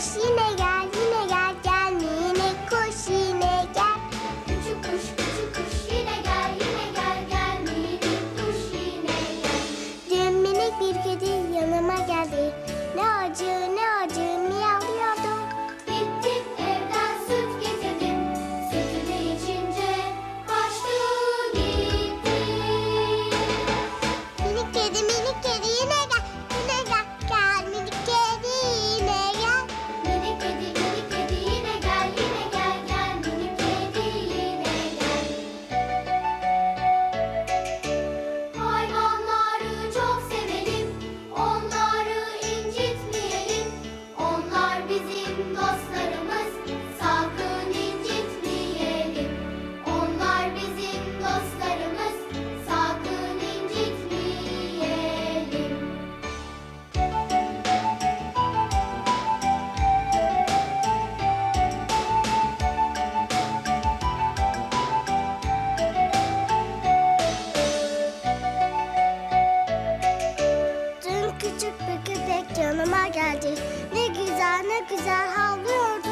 Görüşürüz. güzel havlıyordu.